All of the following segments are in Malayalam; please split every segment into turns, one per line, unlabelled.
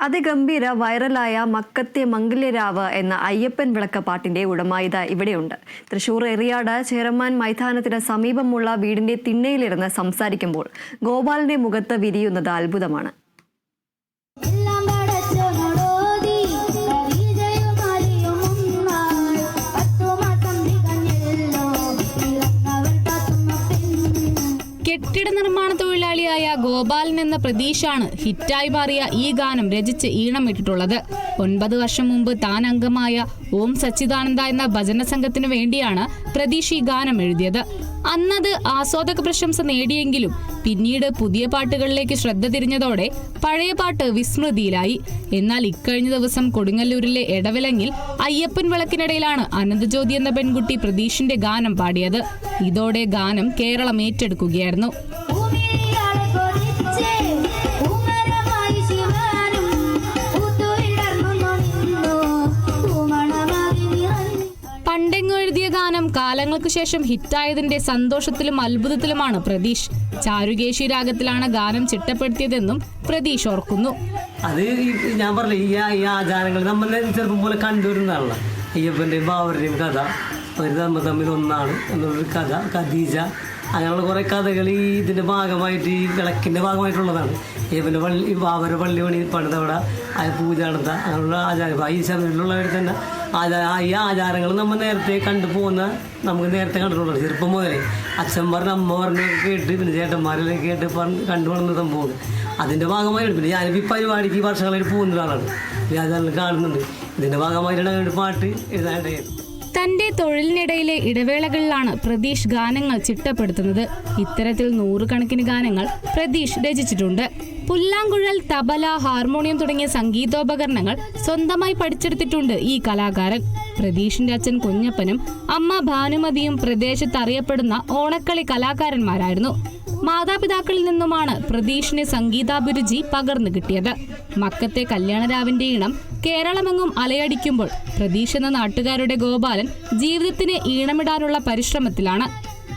അതിഗംഭീര വൈറലായ മക്കത്തെ മംഗല്യരാവ് എന്ന അയ്യപ്പൻ വിളക്ക പാട്ടിന്റെ ഉടമ ഇവിടെയുണ്ട്. തൃശൂർ എറിയാട് ചേരമാൻ മൈതാനത്തിന് സമീപമുള്ള വീടിന്റെ തിണ്ണയിലിരുന്ന് സംസാരിക്കുമ്പോൾ ഗോപാലിന്റെ മുഖത്ത് വിരിയുന്നത് അത്ഭുതമാണ്.
തൊഴിലാളിയായ ഗോപാലൻ എന്ന പ്രതീഷാണ് ഹിറ്റായി മാറിയ ഈ ഗാനം രചിച്ച് ഈണമിട്ടിട്ടുള്ളത് ഒൻപത് വർഷം മുമ്പ് താൻ അംഗമായ ഓം സച്ചിദാനന്ദ എന്ന ഭജന സംഘത്തിനു വേണ്ടിയാണ് പ്രതീഷ് ഈ ഗാനം എഴുതിയത്. അന്നത് ആസ്വാദക പ്രശംസ നേടിയെങ്കിലും പിന്നീട് പുതിയ പാട്ടുകളിലേക്ക് ശ്രദ്ധ തിരിഞ്ഞതോടെ പഴയ പാട്ട് വിസ്മൃതിയിലായി. എന്നാൽ ഇക്കഴിഞ്ഞ ദിവസം കൊടുങ്ങല്ലൂരിലെ എടവിലങ്ങിൽ അയ്യപ്പൻ വിളക്കിനിടയിലാണ് അനന്തജ്യോതി എന്ന പെൺകുട്ടി പ്രതീഷിന്റെ ഗാനം പാടിയത്. ഇതോടെ ഗാനം കേരളം ഏറ്റെടുക്കുകയായിരുന്നു. പണ്ടെങ്ങും എഴുതിയ ഗാനം കാലങ്ങൾക്ക് ശേഷം ഹിറ്റായതിന്റെ സന്തോഷത്തിലും അത്ഭുതത്തിലുമാണ് പ്രതീഷ്. ചാരുകേശി രാഗത്തിലാണ് ഗാനം ചിട്ടപ്പെടുത്തിയതെന്നും പ്രതീഷ് ഓർക്കുന്നു.
അത് ഞാൻ പറഞ്ഞില്ല ഈ ആചാരങ്ങൾ നമ്മൾ ചെറുപ്പം പോലെ കണ്ടുവരുന്നതാണല്ലോ അയ്യപ്പന്റെയും ബാബരുടെയും കഥ. അവർ തമ്മിൽ തമ്മിൽ ഒന്നാണ് എന്നുള്ളൊരു കഥ ഖദീജ. അങ്ങനെയുള്ള കുറേ കഥകൾ ഈ ഇതിന്റെ ഭാഗമായിട്ട് ഈ വിളക്കിന്റെ ഭാഗമായിട്ടുള്ളതാണ്. ഇവന്റെ പള്ളി അവരുടെ പള്ളി പണി പണിതവിടെ ആ പൂജ നടത്തുക അങ്ങനെയുള്ള ആചാരം ഈ ശബരിമലയുള്ളവർ തന്നെ ആചാര ഈ ആചാരങ്ങൾ നമ്മൾ നേരത്തെ കണ്ടു പോകുന്ന നമുക്ക് നേരത്തെ കണ്ടിട്ടുള്ളത് ചെറുപ്പം മുതലേ. അച്ഛൻ പറഞ്ഞ അമ്മ പറഞ്ഞൊക്കെ കേട്ട് പിന്നെ ചേട്ടന്മാരെല്ലാം കേട്ട് പറഞ്ഞ് കണ്ടു വളർന്ന സംഭവമാണ് അതിന്റെ ഭാഗമായിട്ട് പിന്നെ ഞാനിപ്പോൾ ഈ പരിപാടിക്ക് വർഷങ്ങളായിട്ട് പോകുന്ന ഒരാളാണ് ആചാരങ്ങൾ കാണുന്നുണ്ട്. ഇതിന്റെ ഭാഗമായിട്ടാണ് പാട്ട് എഴുതാനായിട്ട്
തന്റെ തൊഴിലിനിടയിലെ ഇടവേളകളിലാണ് പ്രതീഷ് ഗാനങ്ങൾ ചിട്ടപ്പെടുത്തുന്നത്. ഇത്തരത്തിൽ നൂറുകണക്കിന് ഗാനങ്ങൾ പ്രതീഷ് രചിച്ചിട്ടുണ്ട്. പുല്ലാങ്കുഴൽ തബല ഹാർമോണിയം തുടങ്ങിയ സംഗീതോപകരണങ്ങൾ സ്വന്തമായി പഠിച്ചെടുത്തിട്ടുണ്ട് ഈ കലാകാരൻ. പ്രതീഷിന്റെ അച്ഛൻ കുഞ്ഞപ്പനും അമ്മ ഭാനുമതിയും പ്രദേശത്ത് അറിയപ്പെടുന്ന ഓണക്കളി കലാകാരന്മാരായിരുന്നു. മാതാപിതാക്കളിൽ നിന്നുമാണ് പ്രതീഷിന് സംഗീതാഭിരുചി പകർന്നു കിട്ടിയത്. മക്കത്തെ കല്യാണരാവിന്റെ ഇണം കേരളമെങ്ങും അലയടിക്കുമ്പോൾ പ്രതീഷ് എന്ന നാട്ടുകാരുടെ ഗോപാലൻ ജീവിതത്തിന് ഈണമിടാനുള്ള പരിശ്രമത്തിലാണ്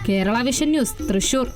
കേരള വിഷൻ ന്യൂസ് തൃശൂർ.